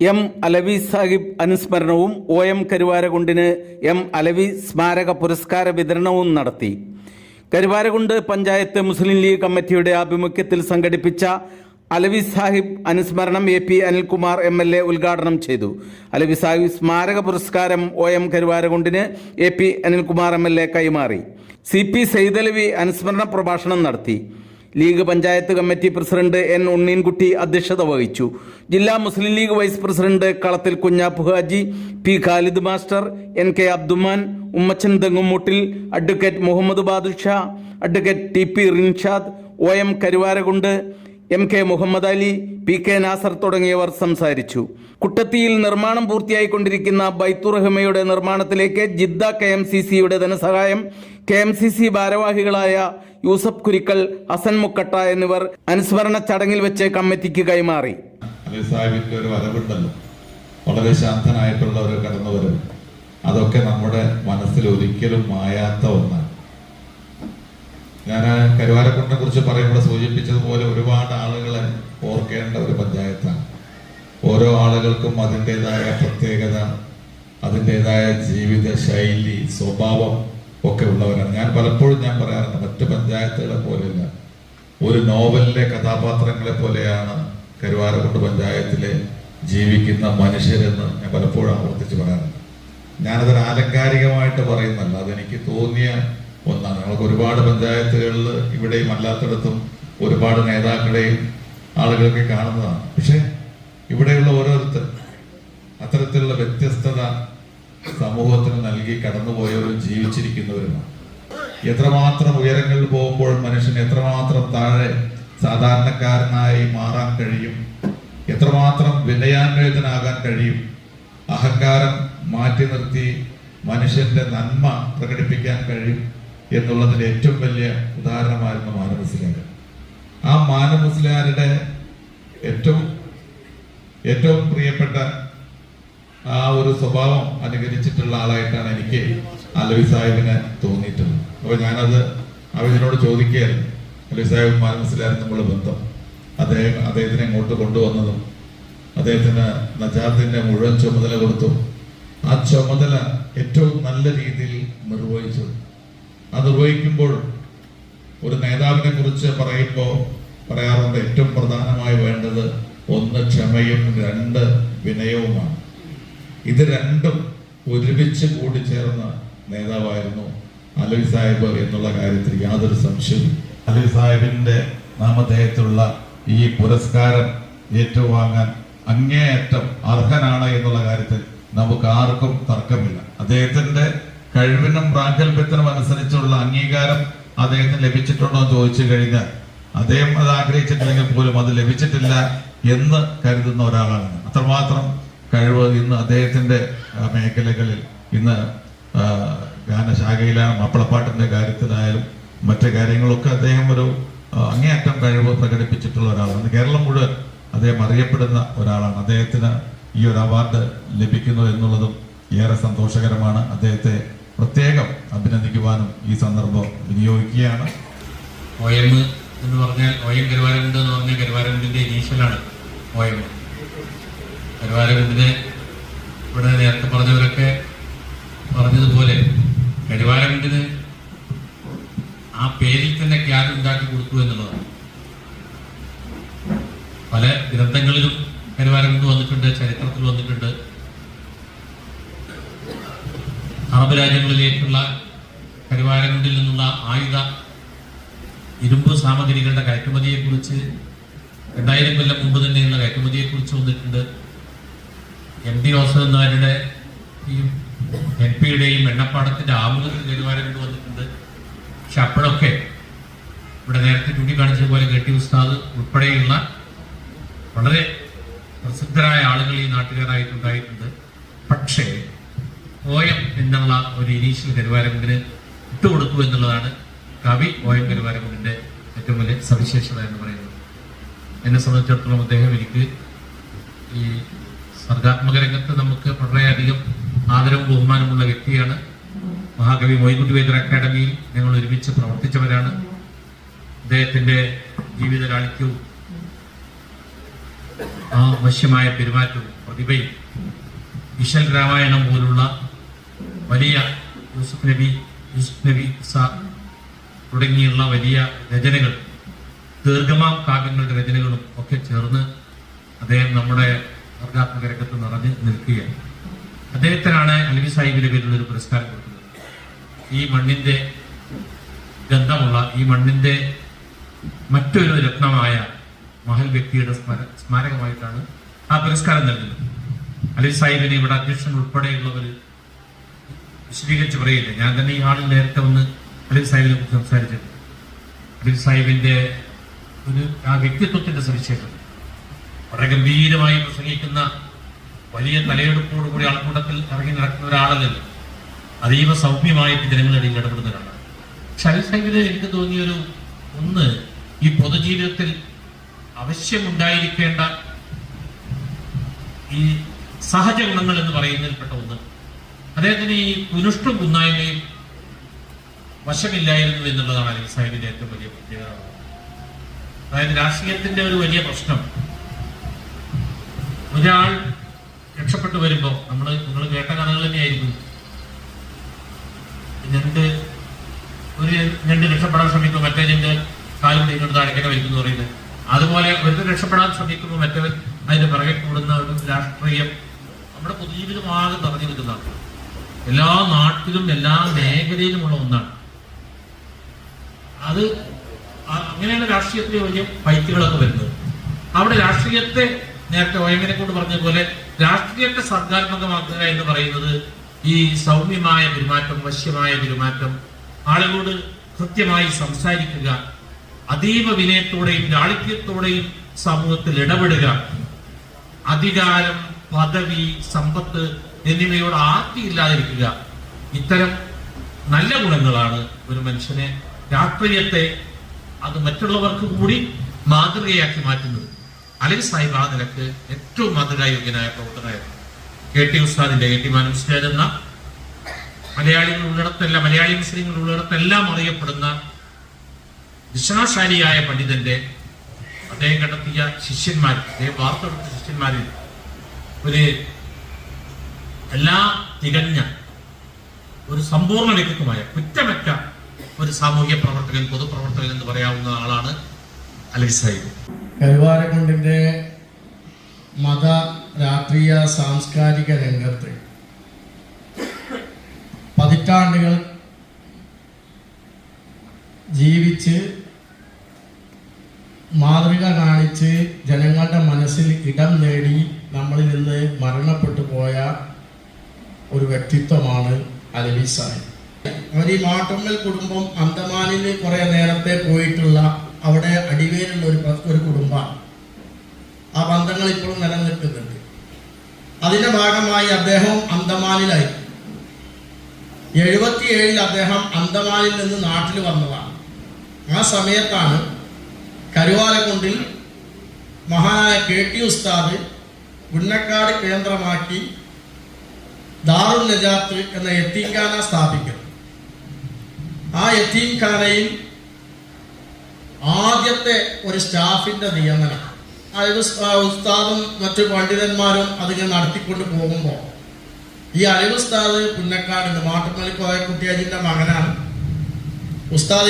M Alavi Sahib അനുസ്മരണവും O M കരുവാരകുണ്ടിന് M Alavi സ്മാരക പുരസ്കാര വിതരണവും നടത്തി. കരുവാരകുണ്ട് പഞ്ചായത്ത് മുസ്ലിം ലീഗ് കമ്മിറ്റിയുടെ ആഭിമുഖ്യത്തിൽ സംഘടിപ്പിച്ച അലവി സാഹിബ് അനുസ്മരണം A P Anilkumar M L A ഉദ്ഘാടനം ചെയ്തു. അലവി സാഹിബ് സ്മാരക പുരസ്കാരം O M കരുവാരകുണ്ടിന് A P Anilkumar M L A കൈമാറി. സി പി സൈതലവി അനുസ്മരണ പ്രഭാഷണം നടത്തി. League panchayat committee president N Unneenkutty അധ്യക്ഷത വഹിച്ചു. ജില്ലാ Muslim League vice president Kalathil Kunhappu Haji P Khalid master N K Abduman Ummachan Thengumoottil advocate Muhammad Badusha advocate T P Rinshad O M Karuvarakundu M K Muhammad Ali P K Nasar തുടങ്ങിയവർ സംസാരിച്ചു. കുട്ടത്തിയിൽ നിർമ്മാണം പൂർത്തിയായിക്കൊണ്ടിരിക്കുന്ന ബൈത്തുറഹിമയുടെ നിർമ്മാണത്തിലേക്ക് Jeddah K M C സിയുടെ ധനസഹായം K M C C ഭാരവാഹികളായ യൂസഫ് കുരിക്കൽ ഹസൻ മുക്കട്ട എന്നിവർ അനുസ്മരണ ചടങ്ങിൽ വെച്ച് കമ്മിറ്റിക്ക് കൈമാറി. ഒരു വളരെ ശാന്തനായിട്ടുള്ള ഒരു കടന്നുവരവ്. അതൊക്കെ നമ്മുടെ മനസ്സിൽ ഒരിക്കലും മായാത്ത ഒന്നാണ്. ഞാൻ കരുവാരക്കുണ്ടിനെ കുറിച്ച് പറയുമ്പോൾ സൂചിപ്പിച്ചതുപോലെ ഒരുപാട് ആളുകളെ ഓർക്കേണ്ട ഒരു പഞ്ചായത്താണ്. ഓരോ ആളുകൾക്കും അതിന്റെതായ പ്രത്യേകത അതിന്റെതായ ജീവിത ശൈലി സ്വഭാവം ഒക്കെ ഉള്ളവരാണ്. ഞാൻ പലപ്പോഴും ഞാൻ പറയാറുണ്ട് മറ്റ് പഞ്ചായത്തുകളെ പോലെയല്ല. ഒരു നോവലിലെ കഥാപാത്രങ്ങളെ പോലെയാണ് കരുവാരക്കുണ്ട് പഞ്ചായത്തിലെ ജീവിക്കുന്ന മനുഷ്യരെന്ന് ഞാൻ പലപ്പോഴും ആവർത്തിച്ച് പറയാറുണ്ട്. ഞാനതൊരു ആലങ്കാരികമായിട്ട് പറയുന്നല്ല അതെനിക്ക് തോന്നിയ ഒന്നാണ്. ഞങ്ങൾക്ക് ഒരുപാട് പഞ്ചായത്തുകളിൽ ഇവിടെയും അല്ലാത്തടത്തും ഒരുപാട് നേതാക്കളെയും ആളുകളൊക്കെ കാണുന്നതാണ്. പക്ഷേ ഇവിടെയുള്ള ഓരോരുത്തർ അത്തരത്തിലുള്ള വ്യത്യസ്തത സമൂഹത്തിന് നൽകി കടന്നുപോയവരും ജീവിച്ചിരിക്കുന്നവരുമാണ്. എത്രമാത്രം ഉയരങ്ങളിൽ പോകുമ്പോൾ മനുഷ്യന് എത്രമാത്രം താഴെ സാധാരണക്കാരനായി മാറാൻ കഴിയും എത്രമാത്രം വിനയാന്വേതനാകാൻ കഴിയും അഹങ്കാരം മാറ്റി നിർത്തി മനുഷ്യന്റെ നന്മ പ്രകടിപ്പിക്കാൻ കഴിയും എന്നുള്ളതിന്റെ ഏറ്റവും വലിയ ഉദാഹരണമായിരുന്നു മാനമുസ്ലിയാർ ആ മാനമുസ്ലിയാരുടെ ഏറ്റവും ഏറ്റവും പ്രിയപ്പെട്ട ആ ഒരു സ്വഭാവം അനുകരിച്ചിട്ടുള്ള ആളായിട്ടാണ് എനിക്ക് അലവി സാഹിബിനെ തോന്നിയിട്ടുള്ളത്. അപ്പൊ ഞാനത് അവരോട് ചോദിക്കുകയായിരുന്നു. അലവി സാഹിബ് മാനമുസ്ലിയാർ നമ്മൾ ബന്ധം. അദ്ദേഹം അദ്ദേഹത്തിനെ ഇങ്ങോട്ട് കൊണ്ടുവന്നതും അദ്ദേഹത്തിന് നജാത്തിന്റെ മുഴുവൻ ചുമതല കൊടുത്തു ആ ചുമതല ഏറ്റവും നല്ല രീതിയിൽ നിർവഹിച്ചു ആ നിർവഹിക്കുമ്പോൾ ഒരു നേതാവിനെ കുറിച്ച് പറയുമ്പോൾ പറയാറുണ്ട് ഏറ്റവും പ്രധാനമായി വേണ്ടത് ഒന്ന് ക്ഷമയും രണ്ട് വിനയവുമാണ്. ഇത് രണ്ടും ഒരുമിച്ച് കൂടിച്ചേർന്ന നേതാവായിരുന്നു അലവി സാഹിബ് എന്നുള്ള കാര്യത്തിൽ യാതൊരു സംശയവും അലവി സാഹിബിന്റെ നാമധേയത്തിലുള്ള ഈ പുരസ്കാരം ഏറ്റുവാങ്ങാൻ അങ്ങേയറ്റം അർഹനാണ് എന്നുള്ള കാര്യത്തിൽ നമുക്ക് ആർക്കും തർക്കമില്ല. അദ്ദേഹത്തിന്റെ കഴിവിനും പ്രാഗൽഭ്യത്തിനും അനുസരിച്ചുള്ള അംഗീകാരം അദ്ദേഹത്തിന് ലഭിച്ചിട്ടുണ്ടോ എന്ന് ചോദിച്ചു കഴിഞ്ഞാൽ അദ്ദേഹം അത് ആഗ്രഹിച്ചിട്ടില്ലെങ്കിൽ പോലും അത് ലഭിച്ചിട്ടില്ല എന്ന് കരുതുന്ന ഒരാളാണ്. അത്രമാത്രം കഴിവ് ഇന്ന് അദ്ദേഹത്തിന്റെ മേഖലകളിൽ. ഇന്ന് ഗാനശാഖയിലാണ് മാപ്പിളപ്പാട്ടിന്റെ കാര്യത്തിലായാലും മറ്റു കാര്യങ്ങളൊക്കെ അദ്ദേഹം ഒരു അങ്ങേയറ്റം കഴിവ് പ്രകടിപ്പിച്ചിട്ടുള്ള ഒരാളാണ്. കേരളം മുഴുവൻ അദ്ദേഹം അറിയപ്പെടുന്ന ഒരാളാണ്. അദ്ദേഹത്തിന് ഈ ഒരു അവാർഡ് ലഭിക്കുന്നു എന്നുള്ളതും ഏറെ സന്തോഷകരമാണ്. അദ്ദേഹത്തെ പ്രത്യേകം അഭിനന്ദിക്കുവാനും ഈ സന്ദർഭം വിനിയോഗിക്കുകയാണ്. ഒ എം എന്ന് പറഞ്ഞാൽ ഒ എം കരുവാരകുണ്ട് എന്ന് പറഞ്ഞാൽ കരുവാരകുണ്ടിന്റെ ഇനീഷ്യലാണ് ഒ എം കരുവാരകുണ്ടിനെ ഇവിടെ നേരത്തെ പറഞ്ഞവരൊക്കെ പറഞ്ഞതുപോലെ കരുവാരകുണ്ടിന് ആ പേരിൽ തന്നെ ഖ്യാതി ഉണ്ടാക്കി കൊടുത്തു എന്നുള്ളതാണ്. പല ഗ്രന്ഥങ്ങളിലും കരുവാരകുണ്ട് വന്നിട്ടുണ്ട് ചരിത്രത്തിൽ വന്നിട്ടുണ്ട്. അറബ് രാജ്യങ്ങളിലേക്കുള്ള കരുവാരകുണ്ടിൽ നിന്നുള്ള ആയുധ ഇരുമ്പ് സാമഗ്രികളുടെ കയറ്റുമതിയെക്കുറിച്ച് രണ്ടായിരം കൊല്ലം മുമ്പ് തന്നെയുള്ള കയറ്റുമതിയെക്കുറിച്ച് വന്നിട്ടുണ്ട്. എം ടി റോസന്നാരുടെ ഈ എൻ പിയുടെയും എണ്ണപ്പാടത്തിന്റെ ആമുഖത്തിൽ കരുവാരകുണ്ട് വന്നിട്ടുണ്ട്. പക്ഷെ അപ്പോഴൊക്കെ ഇവിടെ നേരത്തെ ചൂണ്ടിക്കാണിച്ചതുപോലെ കെട്ടി ഉസ്താദ് ഉൾപ്പെടെയുള്ള വളരെ പ്രസിദ്ധരായ ആളുകൾ ഈ നാട്ടുകാരായിട്ടുണ്ടായിട്ടുണ്ട് പക്ഷേ ഒ എം എന്നുള്ള ഒരു ഇനീഷ്യൽ ഇട്ടു ഇട്ടുകൊടുത്തു എന്നുള്ളതാണ് കവി ഒ എം ഏറ്റവും വലിയ സവിശേഷത എന്ന് പറയുന്നത്. എന്നെ സംബന്ധിച്ചിടത്തോളം അദ്ദേഹം എനിക്ക് ഈ സർഗാത്മക രംഗത്ത് നമുക്ക് വളരെയധികം ആദരവും ബഹുമാനമുള്ള വ്യക്തിയാണ്. മഹാകവി മൊയ്കുട്ടി വൈദ്യർ അക്കാദമിയിൽ ഞങ്ങൾ ഒരുമിച്ച് പ്രവർത്തിച്ചവരാണ്. അദ്ദേഹത്തിന്റെ ജീവിത ലാളിത്യവും ആ വശ്യമായ പെരുമാറ്റവും പ്രതിഭയും വിശൽ രാമായണം പോലുള്ള വലിയ യൂസുഫ് നബി യൂസുഫ് നബി തുടങ്ങിയുള്ള വലിയ രചനകൾ ദീർഘമാം കാവ്യങ്ങളുടെ രചനകളും ഒക്കെ ചേർന്ന് അദ്ദേഹം നമ്മുടെ സർഗാത്മക രംഗത്ത് നിറഞ്ഞ് നിൽക്കുകയാണ്. അദ്ദേഹത്തിനാണ് അലവി സാഹിബിന്റെ പേരിലുള്ള ഒരു പുരസ്കാരം കൊടുക്കുന്നത്. ഈ മണ്ണിന്റെ ഗന്ധമുള്ള ഈ മണ്ണിന്റെ മറ്റൊരു രത്നമായ മഹൽ വ്യക്തിയുടെ സ്മര സ്മാരകമായിട്ടാണ് ആ പുരസ്കാരം നൽകുന്നത്. അലി സാഹിബിനെ ഇവിടെ അധ്യക്ഷൻ ഉൾപ്പെടെയുള്ളവർ വിശദീകരിച്ച് പറയില്ല. ഞാൻ തന്നെ ഈ ആളിൽ നേരത്തെ വന്ന് അലിൽ സാഹിബിനെ കുറിച്ച് സംസാരിച്ചിട്ടുണ്ട്. അലിൽ സാഹിബിന്റെ ഒരു ആ വ്യക്തിത്വത്തിന്റെ സവിശേഷത. വളരെ ഗംഭീരമായി പ്രസംഗിക്കുന്ന വലിയ തലയെടുപ്പോടുകൂടി ആൾക്കൂട്ടത്തിൽ ഇറങ്ങി നടക്കുന്ന ഒരാളല്ലല്ലോ അതീവ സൗമ്യമായിട്ട് ജനങ്ങളിടയിൽ ഇടപെടുന്ന ഒരാളാണ്. പക്ഷെ അലിൽ സാഹിബിന് എനിക്ക് തോന്നിയൊരു ഒന്ന് ഈ പൊതുജീവിതത്തിൽ ആവശ്യമുണ്ടായിരിക്കേണ്ട ഈ സഹജ ഗുണങ്ങൾ എന്ന് പറയുന്നതിൽപ്പെട്ട ഒന്ന് അദ്ദേഹത്തിന് ഈ കുനുഷ്ടും കുന്നായ്മയും വശമില്ലായിരുന്നു എന്നുള്ളതാണ് അലി സാഹിബിന്റെ ഏറ്റവും വലിയ പ്രത്യേകത. അതായത് രാഷ്ട്രീയത്തിന്റെ ഒരു വലിയ പ്രശ്നം. ഒരാൾ രക്ഷപ്പെട്ടു വരുമ്പോ നമ്മൾ നിങ്ങൾ കേട്ട കഥകൾ തന്നെയായിരിക്കും. രണ്ട് ഒരു രണ്ട് രക്ഷപ്പെടാൻ ശ്രമിക്കും മറ്റേ രണ്ട് കാലും ഇങ്ങോട്ട് താഴേക്കനെ വലിക്കുന്നു പറയുന്നത്. അതുപോലെ ഒരു രക്ഷപ്പെടാൻ ശ്രമിക്കുമ്പോൾ മറ്റവർ അതിന്റെ പിറകെ കൂടുന്ന ഒരു രാഷ്ട്രീയം നമ്മുടെ പൊതുജീവിതമാകെ നിറഞ്ഞു നിൽക്കുന്നതാണ്. എല്ലാ നാട്ടിലും എല്ലാ മേഖലയിലുമുള്ള ഒന്നാണ്. അത് അങ്ങനെയാണ് രാഷ്ട്രീയത്തിലെ വലിയ ഫൈറ്റുകളൊക്കെ വരുന്നത്. അവിടെ രാഷ്ട്രീയത്തെ നേരത്തെ ഒയമിനെ കൊണ്ട് പറഞ്ഞ പോലെ രാഷ്ട്രീയത്തെ സർഗാത്മകമാക്കുക എന്ന് പറയുന്നത് ഈ സൗമ്യമായ പെരുമാറ്റം വശ്യമായ പെരുമാറ്റം ആളുകളോട് കൃത്യമായി സംസാരിക്കുക അതീവ വിനയത്തോടെയും ലാളിത്യത്തോടെയും സമൂഹത്തിൽ ഇടപെടുക അധികാരം പദവി സമ്പത്ത് എന്നിവയോട് ആർത്തിയില്ലാതിരിക്കുക ഇത്തരം നല്ല ഗുണങ്ങളാണ് ഒരു മനുഷ്യനെ രാഷ്ട്രീയത്തെ അത് മറ്റുള്ളവർക്ക് കൂടി മാതൃകയാക്കി മാറ്റുന്നത്. അലി സാഹിബ് ആ നിലയ്ക്ക് ഏറ്റവും മാതൃകായോഗ്യനായ പ്രവർത്തകനായിരുന്നു. കെ ടി ഉസ്താദിന്റെ കെ ടി മാനു ഉസ്താദ് എന്ന മലയാളികൾ ഉള്ളിടത്തെല്ലാം മലയാളി മുസ്ലിങ്ങൾ ഉള്ളിടത്തെല്ലാം അറിയപ്പെടുന്ന ദിശാശാലിയായ പണ്ഡിതന്റെ അദ്ദേഹം കണ്ടെത്തിയ ശിഷ്യന്മാർ അദ്ദേഹം വാർത്തെടുത്ത ശിഷ്യന്മാരിൽ ഒരു എല്ലാ തികഞ്ഞ ഒരു സമ്പൂർണ വ്യക്തിത്വമായ കുറ്റമറ്റ ഒരു സാമൂഹ്യ പ്രവർത്തകൻ പൊതുപ്രവർത്തകൻ എന്ന് പറയാവുന്ന ആളാണ് അലി സാഹിബ്. മത രാഷ്ട്രീയ സാംസ്കാരിക രംഗത്ത് പതിറ്റാണ്ടുകൾ ജീവിച്ച് മാതൃക കാണിച്ച് ജനങ്ങളുടെ മനസ്സിൽ ഇടം നേടി നമ്മളിൽ നിന്ന് മരണപ്പെട്ടു പോയ ഒരു വ്യക്തിത്വമാണ് അലവി സാഹിബ് അവർ ഈ മാട്ടമ്മൽ കുടുംബം അന്തമാനിൽ കുറെ നേരത്തെ പോയിട്ടുള്ള അവിടെ അടിവേലുള്ള ഒരു ഒരു കുടുംബമാണ്. ആ ബന്ധങ്ങൾ ഇപ്പോഴും നിലനിൽക്കുന്നുണ്ട്. അതിന്റെ ഭാഗമായി അദ്ദേഹം അന്തമാനിലായി എഴുപത്തിയേഴിൽ അദ്ദേഹം അന്തമാനിൽ നിന്ന് നാട്ടിൽ വന്നതാണ്. ആ സമയത്താണ് കരുവാലക്കുണ്ടിൽ മഹാനായ കെ ടി ഉസ്താദ് ഗുണ്ണക്കാട് കേന്ദ്രമാക്കി ദാറുൽ നജാത്ത് എന്ന യത്തീംഖാന സ്ഥാപിക്കും. ആ യത്തീംഖാനയിൽ ആദ്യത്തെ ഒരു സ്റ്റാഫിന്റെ നിയമനം. അതായത് ഉസ്താദും മറ്റു പണ്ഡിതന്മാരും അതിങ്ങനെ നടത്തിക്കൊണ്ട് പോകുമ്പോൾ ഈ അലി ഉസ്താദ് പുന്നക്കാടുണ്ട് മാട്ടുമലി കോയ കുട്ടിയാജിന്റെ മകനാണ്.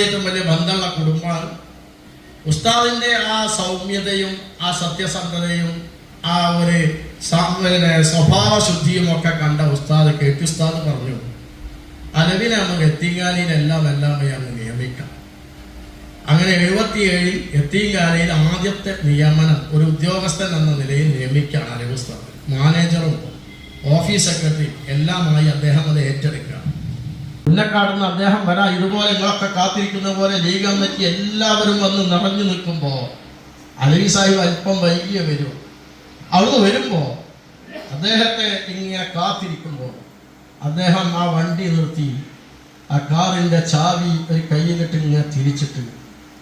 ഏറ്റവും വലിയ ബന്ധമുള്ള കുടുംബമാണ്. ഉസ്താദിന്റെ ആ സൗമ്യതയും ആ സത്യസന്ധതയും ആ ഒരു സ- സ്വഭാവ ശുദ്ധിയും ഒക്കെ കണ്ട ഉസ്താദ് കേട്ടി ഉസ്താദ് പറഞ്ഞു അലവിനെ നമുക്ക് എത്തിങ്ങാനിയിലെല്ലാം എല്ലാം അങ്ങ് നിയമിക്കാം. അങ്ങനെ എഴുപത്തിയേഴിൽ എത്തിങ്കാലിയിൽ ആദ്യത്തെ നിയമനം ഒരു ഉദ്യോഗസ്ഥൻ എന്ന നിലയിൽ നിയമിക്കുകയാണ് അലവി ഉസ്താദ്. മാനേജറും ഓഫീസ് സെക്രട്ടറി എല്ലാമായി അദ്ദേഹം അത് ഏറ്റെടുക്കുക ഉന്നക്കാടുന്ന അദ്ദേഹം വരാം ഇതുപോലെ നിങ്ങളൊക്കെ കാത്തിരിക്കുന്ന പോലെ ലീഗ് എല്ലാവരും വന്ന് നിറഞ്ഞു നിൽക്കുമ്പോൾ അലവി സാഹിബ് അല്പം വൈകിയ വരും. അവിടുന്ന് വരുമ്പോൾ അദ്ദേഹത്തെ ഇങ്ങനെ കാത്തിരിക്കുമ്പോൾ അദ്ദേഹം ആ വണ്ടി നിർത്തി. ആ കാറിന്റെ ചാവി ഒരു കയ്യിലിട്ട് ഇങ്ങനെ തിരിച്ചിട്ട്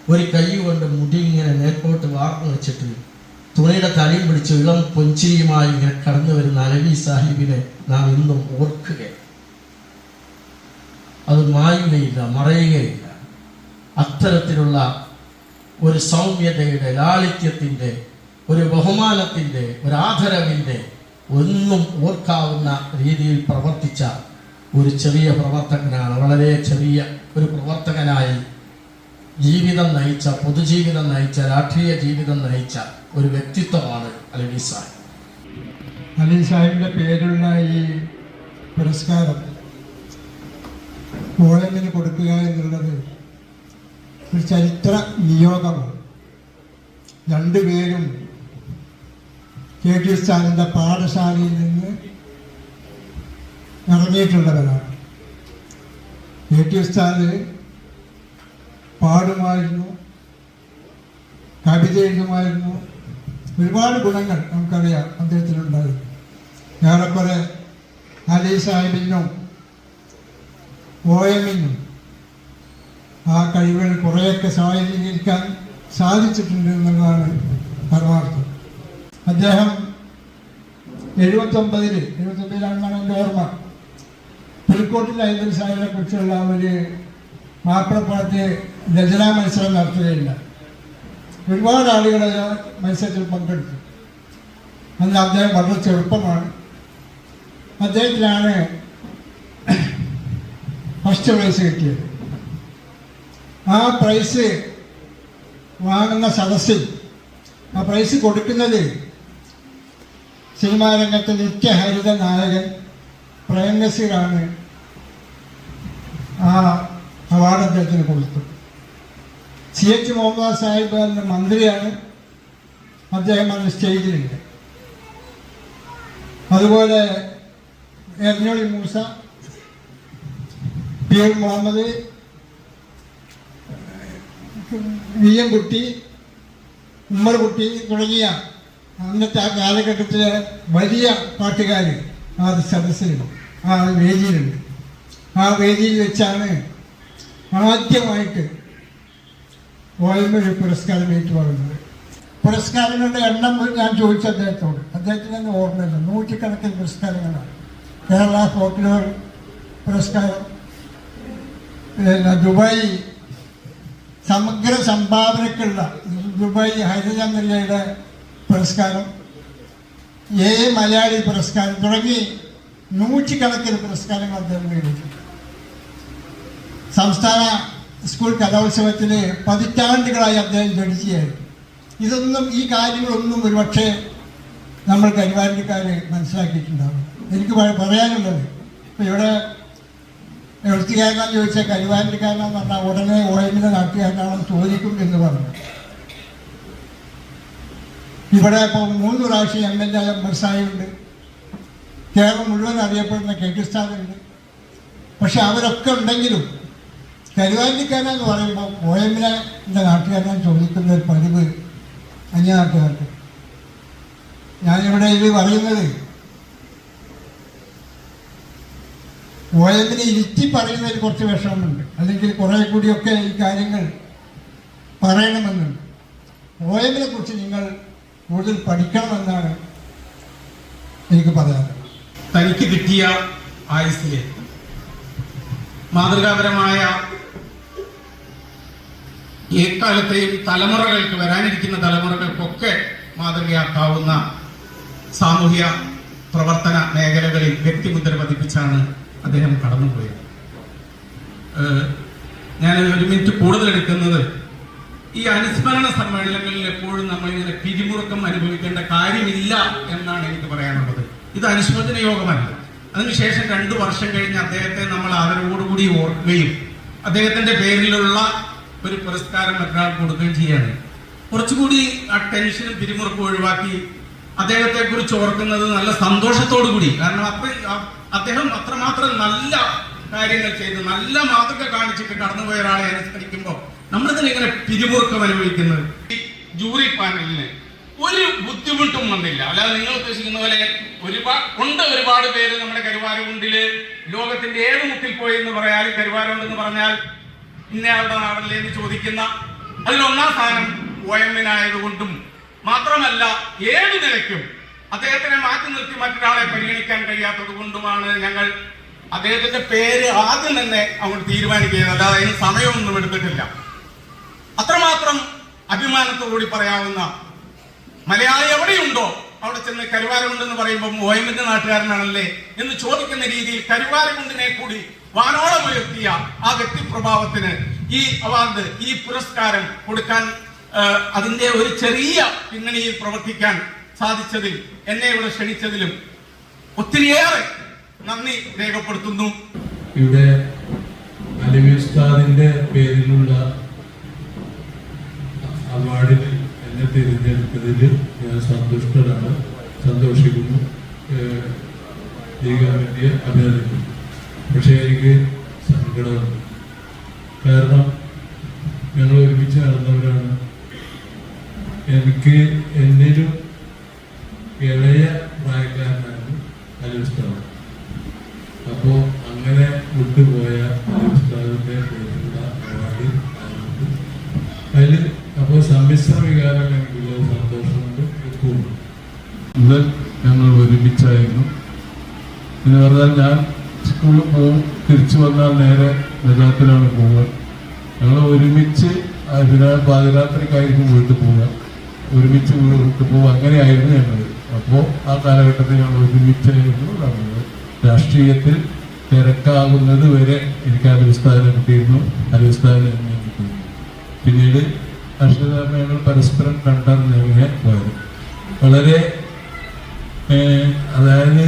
ഒരു കൈ കൊണ്ട് മുടി ഇങ്ങനെ മേൽപോട്ട് വാർന്നു വെച്ചിട്ട് തുണിയുടെ തലയും പിടിച്ച് ഇളം പൊഞ്ചിരിയുമായി ഇങ്ങനെ കടന്നു വരുന്ന അലവി സാഹിബിനെ നാം ഇന്നും ഓർക്കുകയാണ്. അത് മായുകയില്ല മറയുകയില്ല. അത്തരത്തിലുള്ള ഒരു സൗമ്യതയുടെ ലാളിത്യത്തിന്റെ ഒരു ബഹുമാനത്തിന്റെ ഒരു ആദരവിന്റെ ഒന്നും ഓർക്കാവുന്ന രീതിയിൽ പ്രവർത്തിച്ച ഒരു ചെറിയ പ്രവർത്തകനാണ്. വളരെ ചെറിയ ഒരു പ്രവർത്തകനായി ജീവിതം നയിച്ച പൊതുജീവിതം നയിച്ച രാഷ്ട്രീയ ജീവിതം നയിച്ച ഒരു വ്യക്തിത്വമാണ് അലവി സാഹിബ്. അലി സാഹിബിന്റെ പേരുള്ള ഈ പുരസ്കാരം പോയമിന് കൊടുക്കുക എന്നുള്ളത് ഒരു ചരിത്ര നിയോഗമാണ്. രണ്ടുപേരും കെ ടി സ്റ്റാലിന്റെ പാഠശാലയിൽ നിന്ന് ഇറങ്ങിയിട്ടുള്ളവരാണ്. കെ ടി ഉസ്താദ് പാടുമായിരുന്നു കവിത എഴുതുമായിരുന്നു. ഒരുപാട് ഗുണങ്ങൾ നമുക്കറിയാം അദ്ദേഹത്തിനുണ്ടായിരുന്നു ഏറെക്കുറെ അലി സാഹിബിനും ഒ എമ്മിനും ആ കഴിവുകൾ കുറേയൊക്കെ സ്വാധീനിക്കാൻ സാധിച്ചിട്ടുണ്ട് എന്നുള്ളതാണ് പരമാർത്ഥം അദ്ദേഹം എഴുപത്തൊമ്പതിൽ എഴുപത്തൊമ്പതിലാണെന്നാണ് എന്റെ ഓർമ്മ. പുലിക്കോട്ടിൽ ഐബൻ സാഹിബിനെ കുറിച്ചുള്ള ഒരു മാപ്പിളപ്പാട്ട് രചനാ മത്സരം നടത്തുകയില്ല ഒരുപാട് ആളുകൾ മത്സരത്തിൽ പങ്കെടുത്തു. അന്ന് അദ്ദേഹം വളരെ ചെറുപ്പമാണ്. അദ്ദേഹത്തിനാണ് ഫസ്റ്റ് പ്രൈസ് കിട്ടിയത്. ആ പ്രൈസ് വാങ്ങുന്ന സദസ്സിൽ ആ പ്രൈസ് കൊടുക്കുന്നത് സിനിമാ രംഗത്തെ നിത്യഹരിത നായകൻ പ്രേം നസീറാണ് ആ അവാർഡ് അദ്ദേഹത്തിന് കൊടുത്തത്. സി എച്ച് മുഹമ്മദ് സാഹിബ് എന്ന മന്ത്രിയാണ് അദ്ദേഹം അന്ന് സ്റ്റേജിലുണ്ട്. അതുപോലെ Eranjoli Moosa P M Muhammad V M Kutty Ummer Kutty തുടങ്ങിയ അന്നത്തെ ആ കാലഘട്ടത്തിലെ വലിയ പാട്ടുകാർ ആ സദസ്സിലുണ്ട്. ആ വേദിയിലുണ്ട്. ആ വേദിയിൽ വെച്ചാണ് ആദ്യമായിട്ട് ഒരു പുരസ്കാരം ഏറ്റുവാങ്ങുന്നത്. പുരസ്കാരങ്ങളുടെ എണ്ണം ഞാൻ ചോദിച്ച അദ്ദേഹത്തോട്. അദ്ദേഹത്തിന് തന്നെ ഓർമ്മയില്ല. നൂറ്റിക്കണക്കിന് പുരസ്കാരങ്ങളാണ്. കേരള ഫോക്ലോർ പുരസ്കാരം പിന്നെ ദുബായ് സമഗ്ര സംഭാവനക്കുള്ള ദുബായ് ഹരിചന്ദ്രയുടെ പുരസ്കാരം എ മലയാളി പുരസ്കാരം തുടങ്ങി നൂറ്റിക്കണക്കിന് പുരസ്കാരങ്ങൾ അദ്ദേഹം നേടിയിട്ടുണ്ട്. സംസ്ഥാന സ്കൂൾ കലോത്സവത്തിന് പതിറ്റാണ്ടുകളായി അദ്ദേഹം ജഡ്ജിയായിരുന്നു ഇതൊന്നും ഈ കാര്യങ്ങളൊന്നും ഒരുപക്ഷെ നമ്മൾ കരുവാരക്കാർ മനസ്സിലാക്കിയിട്ടുണ്ടാവും. എനിക്ക് പറയാനുള്ളത് ഇപ്പം ഇവിടെ എഴുത്തുകാരനാന്ന് ചോദിച്ചാൽ കരുവാരക്കാരനെന്ന് പറഞ്ഞാൽ ഉടനെ ഓയമിന്റെ നാട്ടുകാരനാണെന്ന് ചോദിക്കും എന്ന് പറഞ്ഞു. ഇവിടെ ഇപ്പോൾ മൂന്ന് പ്രാവശ്യം എം എൽ എ മെർസായുണ്ട്. കേരളം മുഴുവൻ അറിയപ്പെടുന്ന കെട്ടിസ്ഥാനുണ്ട് പക്ഷെ അവരൊക്കെ ഉണ്ടെങ്കിലും കരുവാറ്റിക്കാരെന്ന് പറയുമ്പോൾ പോയമിനെ എന്റെ നാട്ടുകാരനെ ചോദിക്കുന്ന ഒരു പതിവ് അന്യ നാട്ടുകാർക്ക് ഞാനിവിടെ ഇത് പറയുന്നത് പോയതിനെ ഇരുത്തി പറയുന്നതിൽ കുറച്ച് വിഷമമുണ്ട്. അല്ലെങ്കിൽ കുറേ കൂടിയൊക്കെ ഈ കാര്യങ്ങൾ പറയണമെന്നുണ്ട്. പോയതിനെ കുറിച്ച് നിങ്ങൾ കൂടുതൽ പഠിക്കണമെന്നാണ് എനിക്ക് പറയാനുള്ളത്. തനിക്ക് കിട്ടിയ ആയുസ്സിലെ മാതൃകാപരമായ എക്കാലത്തെയും തലമുറകൾക്ക് വരാനിരിക്കുന്ന തലമുറകൾക്കൊക്കെ മാതൃകയാക്കാവുന്ന സാമൂഹ്യ പ്രവർത്തന മേഖലകളിൽ വ്യക്തിമുദ്ര പതിപ്പിച്ചാണ് അദ്ദേഹം കടന്നുപോയത്. ഞാൻ ഒരു മിനിറ്റ് കൂടുതൽ എടുക്കുന്നത് ഈ അനുസ്മരണ സമ്മേളനങ്ങളിൽ എപ്പോഴും നമ്മൾ ഇങ്ങനെ പിരിമുറുക്കം അനുഭവിക്കേണ്ട കാര്യമില്ല എന്നാണ് എനിക്ക് പറയാനുള്ളത്. ഇത് അനുശോചന യോഗമല്ല. അതിനുശേഷം രണ്ടു വർഷം കഴിഞ്ഞ് അദ്ദേഹത്തെ നമ്മൾ ആദരവോടുകൂടി ഓർക്കുകയും അദ്ദേഹത്തിന്റെ പേരിലുള്ള ഒരു പുരസ്കാരം മറ്റൊരാൾ കൊടുക്കുകയും ചെയ്യാണ്. കുറച്ചുകൂടി ആ ടെൻഷനും പിരിമുറുക്കും ഒഴിവാക്കി അദ്ദേഹത്തെ കുറിച്ച് ഓർക്കുന്നത് നല്ല സന്തോഷത്തോടു കൂടി കാരണം അത്ര അദ്ദേഹം അത്രമാത്രം നല്ല കാര്യങ്ങൾ ചെയ്ത് നല്ല മാതൃക കാണിച്ചിട്ട് കടന്നുപോയ ഒരാളെ അനുസ്മരിക്കുമ്പോൾ നമ്മളിതിനെ ഇങ്ങനെ പിരിമുറുക്കം അനുഭവിക്കുന്നത്? ജൂറി പാനലിന് ഒരു ബുദ്ധിമുട്ടും വന്നില്ല. അല്ലാതെ നിങ്ങൾ ഉദ്ദേശിക്കുന്ന പോലെ ഒരുപാട് ഉണ്ട് ഒരുപാട് പേര് നമ്മുടെ കരുവാരകുണ്ടിൽ ലോകത്തിന്റെ ഏത് മുക്കിൽ പോയി എന്ന് പറയാനും കരുവാരകുണ്ടെന്ന് പറഞ്ഞാൽ ഇന്നയാളുടെ നാടല്ലേ എന്ന് ചോദിക്കുന്ന അതിലൊന്നാം സ്ഥാനം ഒ എമ്മിനായതുകൊണ്ടും മാത്രമല്ല ഏത് നിലയ്ക്കും അദ്ദേഹത്തിനെ മാറ്റി നിർത്തി മറ്റൊരാളെ പരിഗണിക്കാൻ കഴിയാത്തത് കൊണ്ടുമാണ് ഞങ്ങൾ അദ്ദേഹത്തിന്റെ പേര് ആദ്യം തന്നെ അങ്ങോട്ട് തീരുമാനിക്കുകയാണ്. അല്ലാതെ അതിന് സമയമൊന്നും എടുത്തിട്ടില്ല. അത്രമാത്രം അഭിമാനത്തോടുകൂടി പറയാവുന്ന മലയാളി എവിടെയുണ്ടോ? അവിടെ ചെന്ന് കരുവാരകുണ്ടെന്ന് പറയുമ്പോൾ ഓയമിന്റെ നാട്ടുകാരനാണല്ലേ എന്ന് ചോദിക്കുന്ന രീതിയിൽ കരുവാരകുണ്ടിനെ കൂടി വാനോളം ഉയർത്തിയ ആ വ്യക്തിപ്രഭാവത്തിന് ഈ അവാർഡ് ഈ പുരസ്കാരം കൊടുക്കാൻ അതിന്റെ ഒരു ചെറിയ പിന്നണിയിൽ പ്രവർത്തിക്കാൻ സാധിച്ചതിൽ എന്നെ ഇവിടെ ക്ഷണിച്ചതിലും ഒത്തിരിയേറെ നന്ദി രേഖപ്പെടുത്തുന്നു. ഇവിടെ അലവി ഉസ്താദിന്റെ പേരിലുള്ള അവാർഡിൽ എന്നെ തിരഞ്ഞെടുത്തതിൽ ഞാൻ സന്തുഷ്ടനാണ് സന്തോഷിക്കുന്നു. കമ്മിറ്റിയെ അഭിനന്ദിക്കുന്നു. പക്ഷേ എനിക്ക് സങ്കടമുണ്ട്. കാരണം ഞങ്ങൾ ഒരുമിച്ച് നടന്നവരാണ്. എനിക്ക് എന്നിലും ഇളയ പ്രായക്കാരനായിരുന്നു അലി ഉസ്താദ് അപ്പോ അങ്ങനെ വിട്ടുപോയ ഉസ്താദിന്റെ പേരിലുള്ള അവാർഡ് അതിൽ അപ്പോൾ സമ്മിശ്ര വികാരം എനിക്കുള്ള സന്തോഷമുണ്ട് ദുഃഖവുമുണ്ട്. ഇന്ന് ഞങ്ങൾ ഒരുമിച്ചായിരുന്നു. എന്ന് പറഞ്ഞാൽ ഞാൻ സ്കൂളിൽ പോകും തിരിച്ചു വന്നാൽ നേരെ നിലത്തിലാണ് പോവുക. ഞങ്ങൾ ഒരുമിച്ച് അതിനാൽ പാതിരാത്രിക്കായിരിക്കും വീട്ടിൽ പോവുക. ഒരുമിച്ച് വീട്ടിൽ പോവുക അങ്ങനെയായിരുന്നു ഞങ്ങൾ. അപ്പോൾ ആ കാലഘട്ടത്തിൽ ഞങ്ങൾ ഒരുമിച്ചായിരുന്നു നടന്നത്. രാഷ്ട്രീയത്തിൽ തിരക്കാകുന്നത് വരെ എനിക്ക് അലവിസ്ഥാനം കിട്ടിയിരുന്നു. അലവിസ്ഥാനം എന്നെ കിട്ടിയിരുന്നു. പിന്നീട് അക്ഷരധാമയങ്ങൾ പരസ്പരം കണ്ടറിഞ്ഞങ്ങനെ പോയത്. വളരെ അതായത്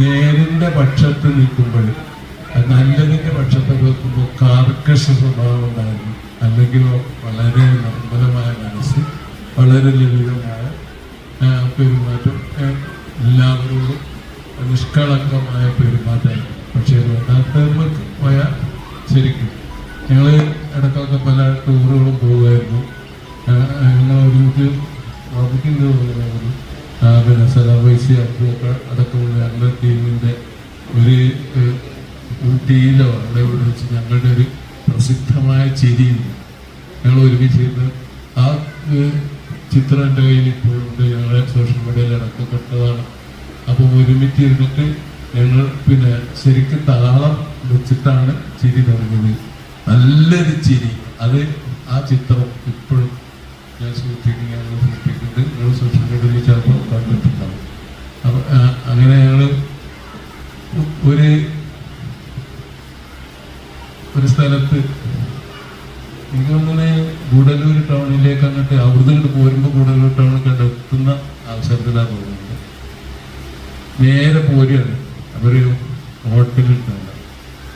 നേരിന്റെ പക്ഷത്ത് നിൽക്കുമ്പോൾ നല്ലതിന്റെ പക്ഷത്ത് നിൽക്കുമ്പോൾ കാർക്കശ സ്വഭാവം ഉണ്ടായിരുന്നു. അല്ലെങ്കിലോ വളരെ നിർമ്മലമായ മനസ്സ് വളരെ ലളിതമായ പെരുമാറ്റം എല്ലാവരോടും നിഷ്കളങ്കമായ പെരുമാറ്റം പക്ഷേ രണ്ടാമത്തെ പോയാൽ ശരിക്കും ഞങ്ങൾ ഇടയ്ക്കൊക്കെ പല ടൂറുകളും പോവുമായിരുന്നു ഞങ്ങൾ ഒരുമിച്ച് ആ, പിന്നെ സലാം വൈസി അബ്ദുക്കെ അടക്കമുള്ള ഞങ്ങളുടെ ടീമിന്റെ ഒരു ഊട്ടിയിലോ അവിടെ ഇവിടെ വെച്ച് ഞങ്ങളുടെ ഒരു പ്രസിദ്ധമായ ചിരിയുണ്ട്. ഞങ്ങൾ ഒരുമിച്ചിരുന്ന് ആ ചിത്രം എന്റെ കയ്യിൽ ഇപ്പോഴുണ്ട്. ഞങ്ങളെ സോഷ്യൽ മീഡിയയിൽ ഇടക്കപ്പെട്ടതാണ് അപ്പോൾ ഒരുമിച്ചിരുന്നിട്ട് ഞങ്ങൾ പിന്നെ ശരിക്കും താളം വെച്ചിട്ടാണ് ചിരി തുടങ്ങിയത്. നല്ലൊരു ചിരി. അത് ആ ചിത്രം ഇപ്പോഴും ഞാൻ സൂക്ഷിക്കുന്നു ഞങ്ങൾ സോഷ്യൽ മീഡിയയിൽ ചിലപ്പോൾ കണ്ടിട്ടുണ്ടാവും. അപ്പം അങ്ങനെ ഞങ്ങൾ ഒരു ഒരു സ്ഥലത്ത് എനിക്ക് തോന്നുന്നത് ഗൂഡല്ലൂർ ടൗണിലേക്ക് അങ്ങോട്ട് അവിടുന്ന് ഇങ്ങോട്ട് പോരുമ്പോൾ ഗൂഡല്ലൂർ ടൗണിൽ കണ്ടെത്തുന്ന അവസരത്തിലാണ് തോന്നുന്നത്. നേരെ പോരുകയാണ്. അവർ ഹോട്ടലിട്ടുണ്ട്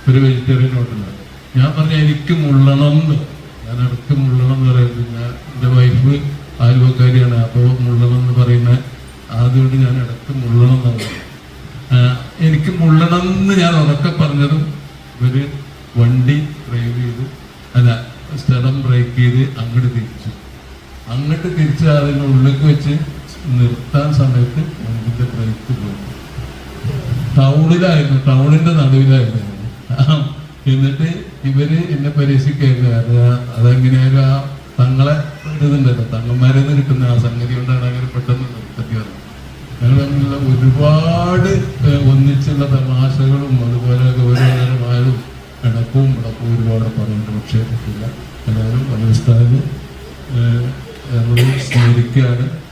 ഒരു വെജിറ്റേറിയൻ ഹോട്ടലാണ് ഞാൻ പറഞ്ഞ എനിക്ക് മുള്ളണം എന്ന്. ഞാൻ ഇടയ്ക്ക് മുള്ളണം എന്ന് പറയുന്നത് ഞാൻ എന്റെ വൈഫ് ആലുവക്കാരിയാണ്. അപ്പോൾ മുള്ളണം എന്ന് പറയുന്ന ആദ്യമായിട്ട് ഞാൻ ഇടയ്ക്ക് മുള്ളണം എന്ന് പറയുന്നത് എനിക്ക് മുള്ളണം എന്ന് ഞാൻ ഉറക്കെ പറഞ്ഞതും ഇവർ വണ്ടി ഡ്രൈവ് ചെയ്ത് അല്ല സ്ഥലം ബ്രേക്ക് ചെയ്ത് അങ്ങോട്ട് തിരിച്ചു. അങ്ങോട്ട് തിരിച്ച് അതിന്റെ ഉള്ളിലേക്ക് വെച്ച് നിർത്താൻ സമയത്ത് മുമ്പിന്റെ ബ്രേക്ക് പോയി. ടൗണിലായിരുന്നു ടൗണിന്റെ നടുവിലായിരുന്നു. എന്നിട്ട് ഇവർ എന്നെ പരീക്ഷിക്കായിരുന്നു കാരണം അതെങ്ങനെയായാലും ആ തങ്ങളെ ഇതുണ്ടല്ലോ തങ്ങന്മാരെ നിന്ന് കിട്ടുന്ന ആ സംഗതി കൊണ്ടാണ് അങ്ങനെ പെട്ടെന്ന് നിർത്തി വന്നത് ഞങ്ങൾ തമ്മിലുള്ള ഒരുപാട് ഒന്നിച്ചുള്ള തമാശകളും അതുപോലെ ഗൗരവകരമായതും ഇണക്കവും ഇടക്കവും ഒരുപാട് പറയുന്നുണ്ട് പക്ഷേ പറ്റില്ല. എല്ലാവരും അലവിസ്ഥാന് നമ്മൾ സ്മരിക്കുകയാണ്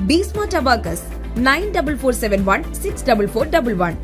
BeSmart abacus nine double four seven one six double four double one